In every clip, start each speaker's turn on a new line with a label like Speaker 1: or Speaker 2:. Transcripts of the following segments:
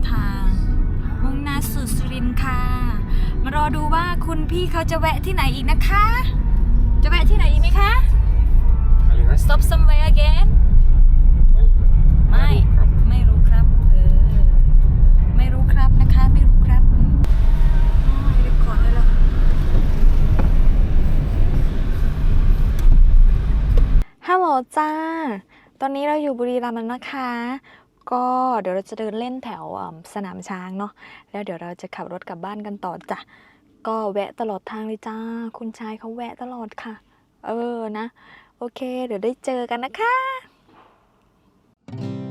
Speaker 1: เดินทาง มุ่งหน้าสู่สุรินทร์ค่ะ มารอดูว่าคุณพี่เขาจะแวะที่ไหนอีกนะคะ จะแวะที่ไหนอีกไหมคะ
Speaker 2: อะไรนะ
Speaker 1: stop somewhere again ไม่
Speaker 2: ครับ
Speaker 1: ไม่รู้ครับ เออ ไม่รู้ครับนะคะ ไม่รู้ครับอืมอ๋อเรียกขอได้แล้วฮัลโหลจ้า ตอนนี้เราอยู่บุรีรัมย์แล้วนะคะ ก็เดี๋ยวเราจะเดินเล่นแถวสนามช้างเนาะแล้วเดี๋ยวเราจะขับรถกลับบ้านกันต่อจ้ะก็แวะตลอดทางเลยจ้า คุณชายเขาแวะตลอดค่ะ เออนะ โอเค เดี๋ยวได้เจอกันนะคะด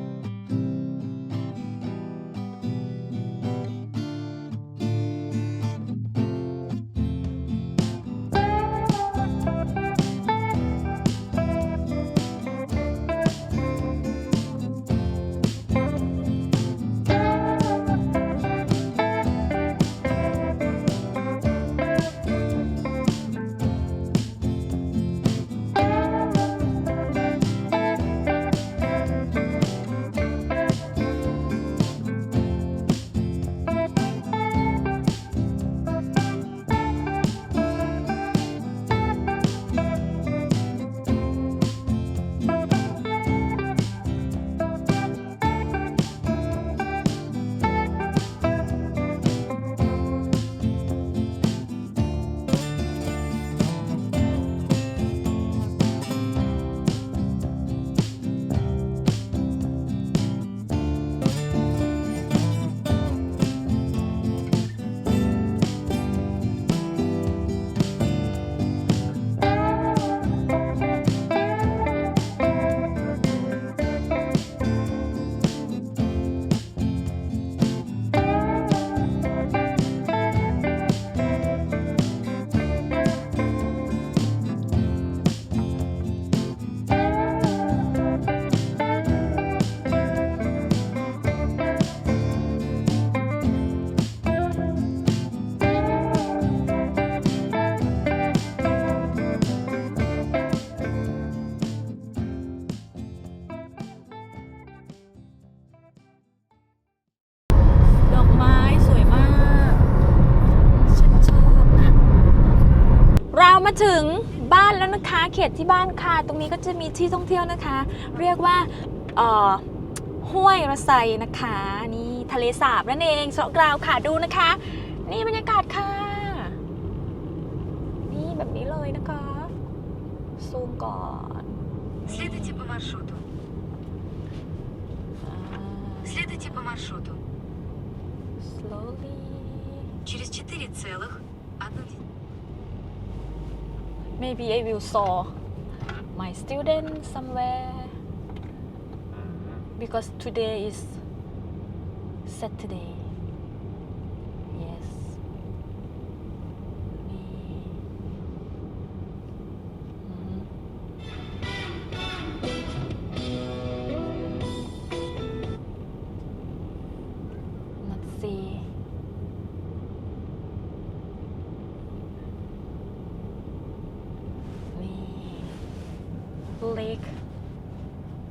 Speaker 1: มาถึงบ้านแล้วนะคะ เขตที่บ้านค่ะ ตรงนี้ก็จะมีที่ท่องเที่ยวนะคะ เรียกว่าเอ่อห้วยระไซนะคะ นี่ทะเลสาบนั่นเองสระกราวค่ะดูนะคะ นี่บรรยากาศค่ะ นี่แบบนี้เลยนะคะ ซูมก่อน
Speaker 3: Следуйте по маршруту.
Speaker 1: อ่า
Speaker 3: Следуйте по маршруту.
Speaker 1: slowly
Speaker 3: Через 4 целых одну де-
Speaker 1: maybe I will saw my student somewhere mm-hmm. because today is Saturday.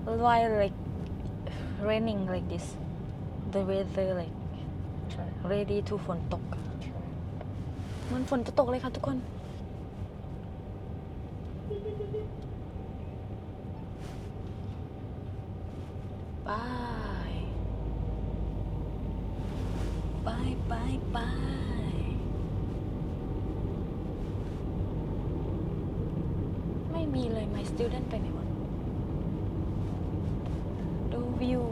Speaker 1: Why like raining like this? The weather like
Speaker 2: ใช่
Speaker 1: ready to ฝนตกมันฝนจะตกเลยค่ะทุกคน ไป ไปไปไป ไม่มีเลย my student ไปไหนวะดูวิว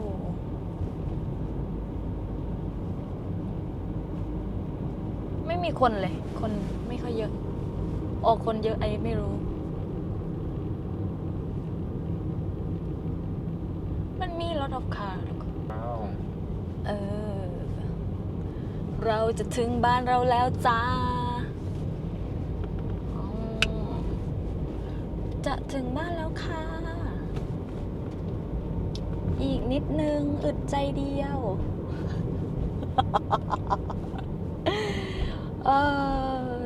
Speaker 1: ไม่มีคนเลย คนไม่ค่อยเยอะออกคนเยอะไอไม่รู้ มันมีรถ of car
Speaker 2: ว้าว
Speaker 1: เออ เราจะถึงบ้านเราแล้วจ้าอ๋อจะถึงบ้านแล้วค่ะ อีกนิดนึง อึดใจเดียว เออ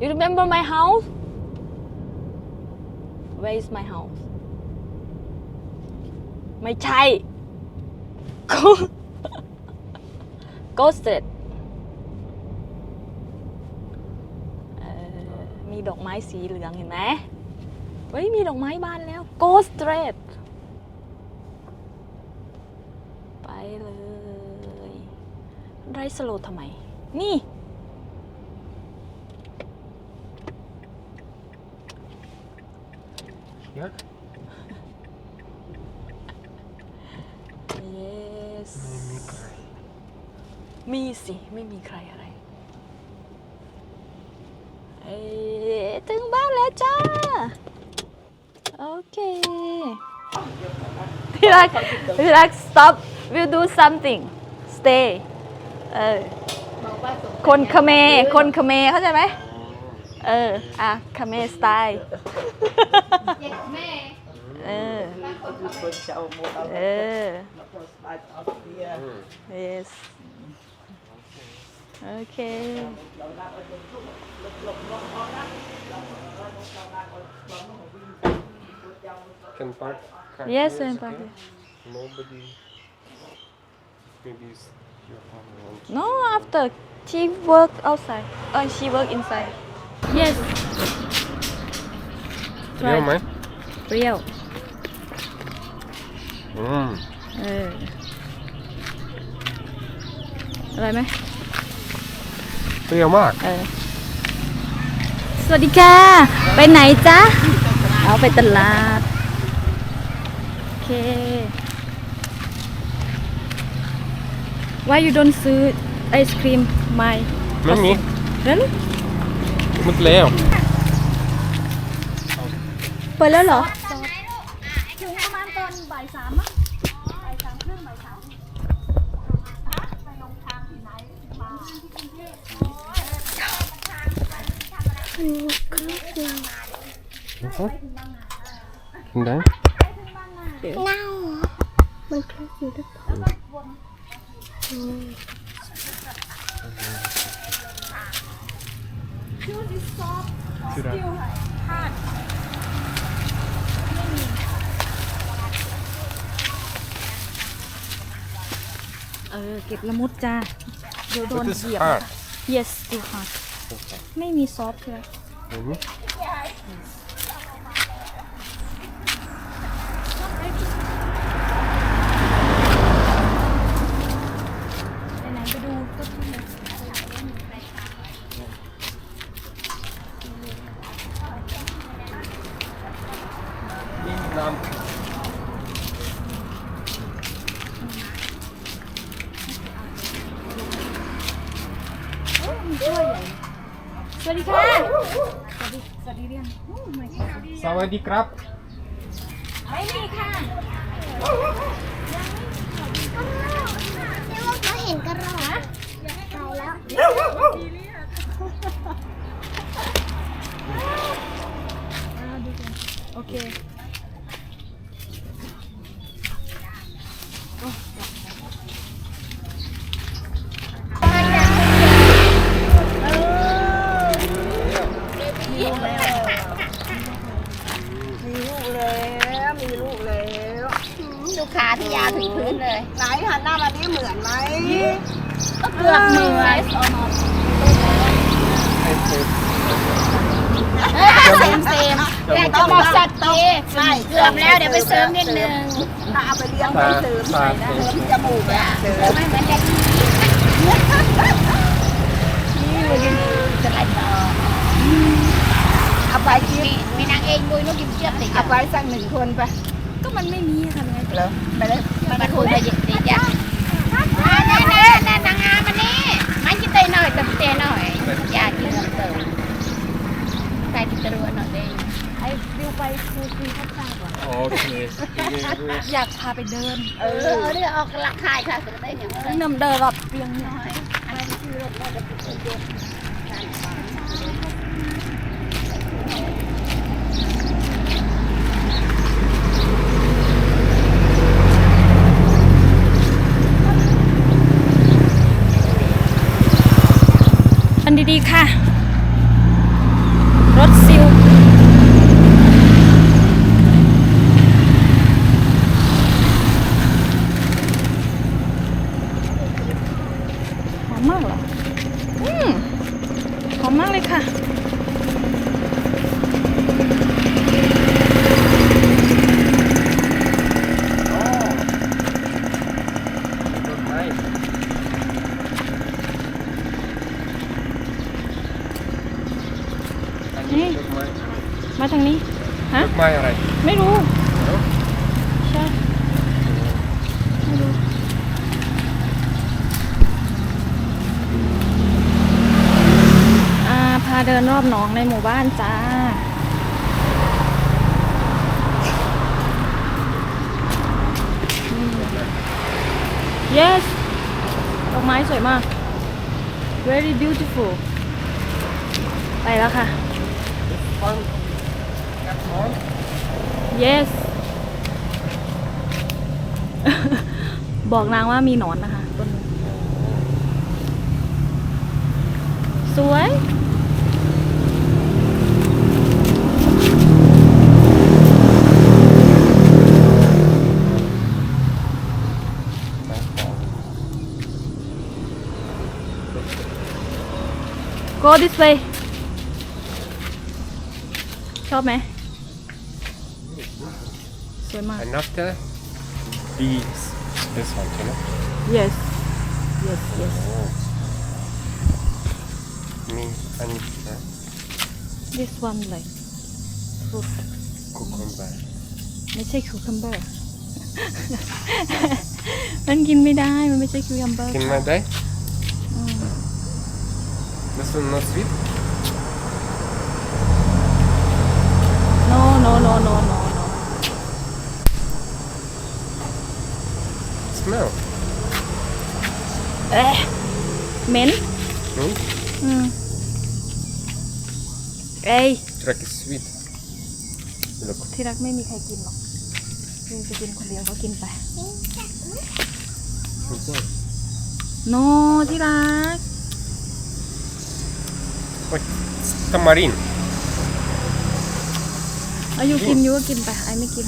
Speaker 1: you remember my house where is my house ไม่ใช่ ghosted เอ่อมีดอกไม้สีเหลืองเห็นไหมเฮ้ย มีดอกไม้บานแล้ว ghosted ไปเลย ไรสโลทำไม นี่
Speaker 2: Ja?
Speaker 1: yes
Speaker 2: Nee, mikro.
Speaker 1: มีสิไม่มีใครอะไรเอ้ยถึงบ้านแล้วจ้า โอเคพี่รักพี่รัก stop we'll do something stay เออคนเขมรคนเขมรเข้าใจไหมเออ อะเขมรสไตล์ เออ เออ yes โอเค
Speaker 2: Can park car
Speaker 1: Yes,
Speaker 2: here,
Speaker 1: I
Speaker 2: it's
Speaker 1: park
Speaker 2: okay?
Speaker 1: here.
Speaker 2: Nobody. Maybe it's your family. wants-
Speaker 1: No, after she work outside. Uh, she work inside. Yes.
Speaker 2: เรียวไหม
Speaker 1: เปรี้ยว
Speaker 2: อืม
Speaker 1: เอออะไรไหม
Speaker 2: เปรี้ยวมาก
Speaker 1: เออสวัสดีค่ะไปไหนจ๊ะเอาไปตลาดโอเค Why you don't ซื้อไอศครีม my
Speaker 2: ไม่มี
Speaker 1: Really
Speaker 2: หมดแล้ว
Speaker 1: เปิดแล้วเหรอ
Speaker 4: ถึงประมาณตอนบ่ายสามมั้งบ่ายสามครึ่งบ่ายสามไปลงทางที่ไหนมาที่กรุงเทพ
Speaker 2: กินได้ที่รัก
Speaker 1: เออเก็บละมุดจ้าเดี๋ยวโดน
Speaker 2: What is
Speaker 1: เหยียบ
Speaker 2: hard?
Speaker 1: yes still hard ไม่มีซอฟต์เลย
Speaker 2: อือฮึ
Speaker 1: ไหนๆไปดูก็ที่ไหน
Speaker 2: นี่น้ำ
Speaker 1: สวัสดีค่ะ
Speaker 2: สวัส ดีครับ
Speaker 4: เกือบเหมือนเซมเซมอยากจะบอกสักทีเกือบแล้วเดี๋ยวไปเสริมนิดนึง
Speaker 5: ถ้าเอาไปเลี้ยงไปเสริม
Speaker 2: ตา
Speaker 5: เส
Speaker 2: ตา
Speaker 5: ริมจมูกอะเสริม
Speaker 4: ไม่เหมือนกันนี่จะไหลต่อ
Speaker 5: เอาไปคิด
Speaker 4: มีมีนางเอกมุ้ยลูกกิมเชือกติด
Speaker 5: เอาไปสักหนึ่งคนไป
Speaker 1: ก็มันไม่มีค่ะไง
Speaker 5: เหรอไปเลย
Speaker 4: มาคุยไปยิดีจ้ะแน่แน่แน่นา งงามมันนี่มันจะเตยหน่อยแต่เตยหน่อยอยากกินน้ำเติมใครที่จะรู้หน่อยได้
Speaker 1: ไอ้ดิวไปครูคุยทักทายก่อน
Speaker 2: โอเค
Speaker 1: อยากพาไปเดิน
Speaker 4: เออเรื่องออกหลักขายค่ะจะได้อย่างไร
Speaker 1: นำเดินรอบเตียงเนี่ย
Speaker 4: น้อยอะไรที่ชื่อรถเราจะไปคุยกันการฟัง
Speaker 1: อัน ดีๆค่ะ รถซิล มมากเหรอ อืมหอมมากเลยค่ะ
Speaker 2: อ๋อต้นไม้อันนี้
Speaker 1: นี่
Speaker 2: ต้นไม้
Speaker 1: มาทางนี้ ฮะ
Speaker 2: ต้นไม้อะไร
Speaker 1: ไม่รู้
Speaker 2: เอ้า
Speaker 1: ใช่ ไม่รู้ อ่า พาเดินรอบหนองในหมู่บ้านจ้า yes ดอกไม้สวยมาก very beautiful ไปแล้วค่ะ yes บอกนางว่ามีหนอนนะคะ go this way ชอบไหม สวยมาก
Speaker 2: And after these, this one, you know?
Speaker 1: yes yes yes
Speaker 2: Oh. Me and uh,
Speaker 1: this one like fruit
Speaker 2: cucumber.
Speaker 1: ไม่ใช่ cucumber มันกินไม่ได้ มันไม่ใช่ cucumber
Speaker 2: Can my day? This one not sweet?
Speaker 1: no no no no no no
Speaker 2: Smell.
Speaker 1: เอ๊ะเหม็น
Speaker 2: Hmm?
Speaker 1: อืมเอ้ย
Speaker 2: Track is sweet. Look.
Speaker 1: ที่รักไม่มีใครกินหรอกคือจะกินคนเดียวก็กินไปโนที่รัก
Speaker 2: Wait, tamarind.
Speaker 1: อายุกินอยูก็กินไปไอไม่กิน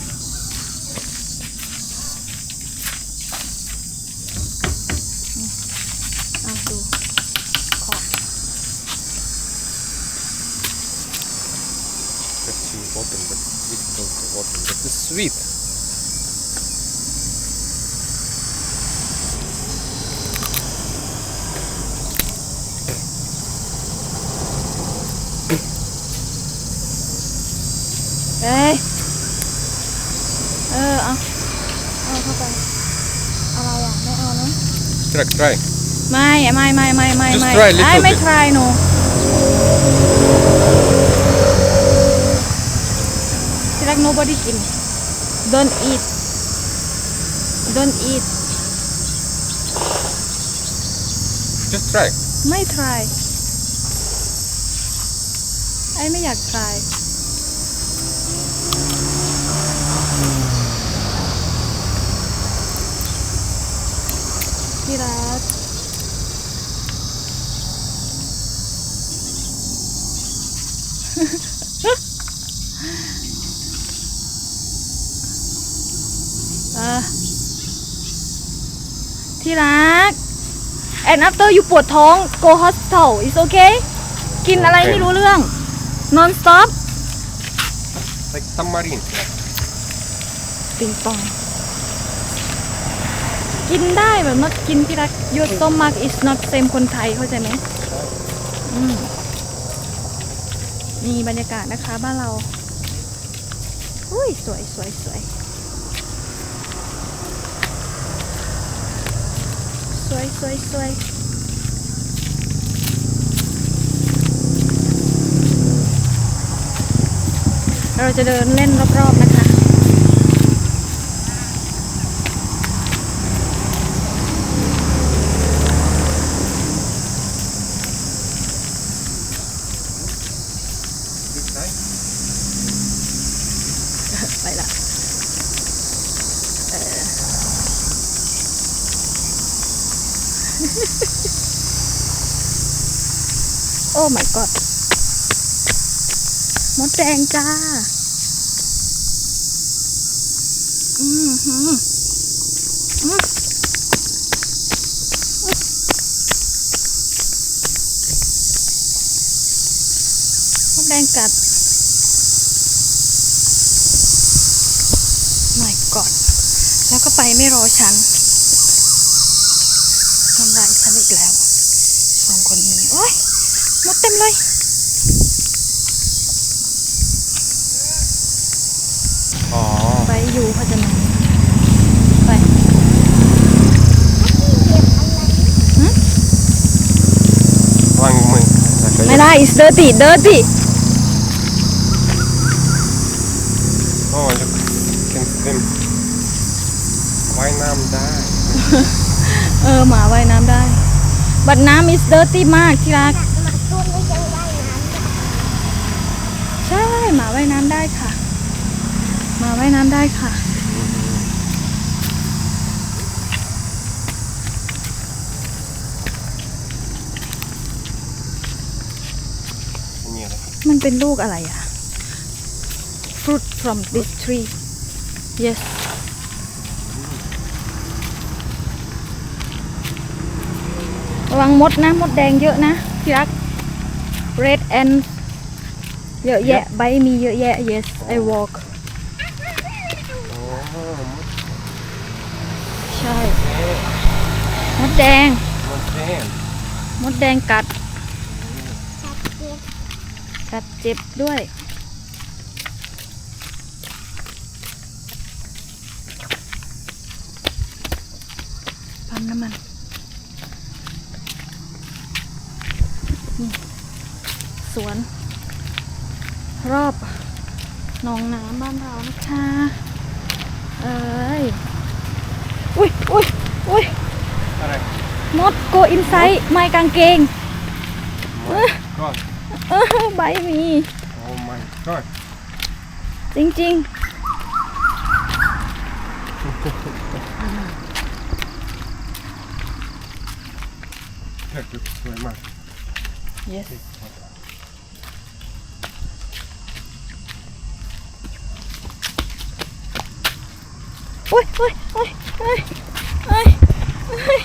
Speaker 1: อืมอะดูขอ
Speaker 2: Let's see, open, but difficult to open. But it's sweet.
Speaker 1: Ê Ờ, à Ờ, เข้าไป อะไรอะ ไม่เอานะ
Speaker 2: Track, try.
Speaker 1: ไม่ไม่ไม่ไม่ไม่
Speaker 2: Just
Speaker 1: ไม่
Speaker 2: try a little
Speaker 1: ไอ้ไม่
Speaker 2: bit.
Speaker 1: try no ที่รัก nobody กิน don't eat don't eat
Speaker 2: Just try.
Speaker 1: ไม่ try ไอ้ไม่อยาก try ที่รักเออที่รัก and after you ปวดท้อง go hospital is okay กินอะไรไม่รู้เรื่อง non stop
Speaker 2: Like tamarind.
Speaker 1: ปิงปอง กินได้แบบ not กินที่รัก your stomach is not same คนไทยเข้าใจไหมอืมนี่บรรยากาศนะคะบ้านเราอุ้ยสวยสวยสวยสวยสวยสวยเราจะเดินเล่นรอบๆนะคะ แดงจ้า อืมฮึมอืมแดงกัด หน่อยก่อน แล้วก็ไปไม่รอฉันทำลายฉันอีกแล้ว สองคนนี้ โอ๊ยมดเต็มเลย
Speaker 2: อ
Speaker 1: ยู่พจนาไป
Speaker 2: วางมือแล้วก็
Speaker 1: ไม่ได้ it's dirty dirty
Speaker 2: โอ้ย can swim ว่ายน้ำได้
Speaker 1: เออหมาว่ายน้ำได้ บัดน้ำ is dirty มากที่รัก ใช่หมาว่ายน้ำได้ค่ะห มาว่ายน้ำได้ค่ะ
Speaker 2: นี่อะไร
Speaker 1: มันเป็นลูกอะไรอะ fruit from this tree yes ระวังมดนะ มดแดงเยอะนะที่รัก red ant เยอะแยะ ใบมีเยอะแยะ yes I walk
Speaker 2: โอ้มด
Speaker 1: ใช่ มดแดง
Speaker 2: มดแดง
Speaker 1: มดแดงกัด กัดเจ็บด้วย ปั๊มน้ำมันนี่สวน รอบหนองน้ำบ้านเรานะคะ เอ้ย อุ้ยอุ้ยอุ้ย
Speaker 2: อะไร
Speaker 1: มดโกอินไซต์ไม้กางเกง
Speaker 2: my god
Speaker 1: เออใบมี
Speaker 2: oh my god
Speaker 1: จริง
Speaker 2: เธอคือสวยมาก
Speaker 1: ๆ yes อุ้ยอุ้ยอุ้ยอุ้ยอุ้ย